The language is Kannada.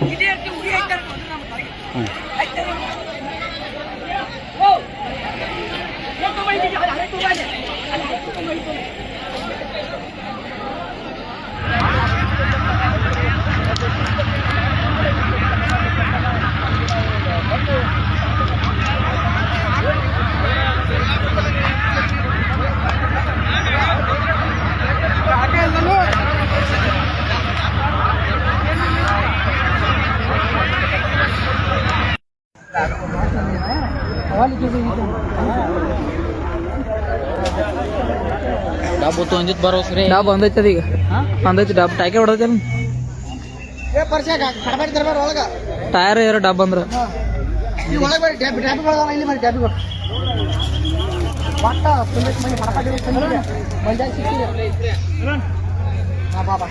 ಹ್ಞೂ ಡಬ್ ಹೊತ್ತು ಅಂಜಿತ್ ಬರೋಸ್ ರೀ. ಡಾಬ್ ಬಂದೈತಿ ಈಗ? ಬಂದೈತಿ ಡಾಬ್. ಟೈಕೆ ಒಳಗ. ಟೈರ್ ಏರ ಡಬ್ ಅಂದ್ರ. ಬಾಬಾ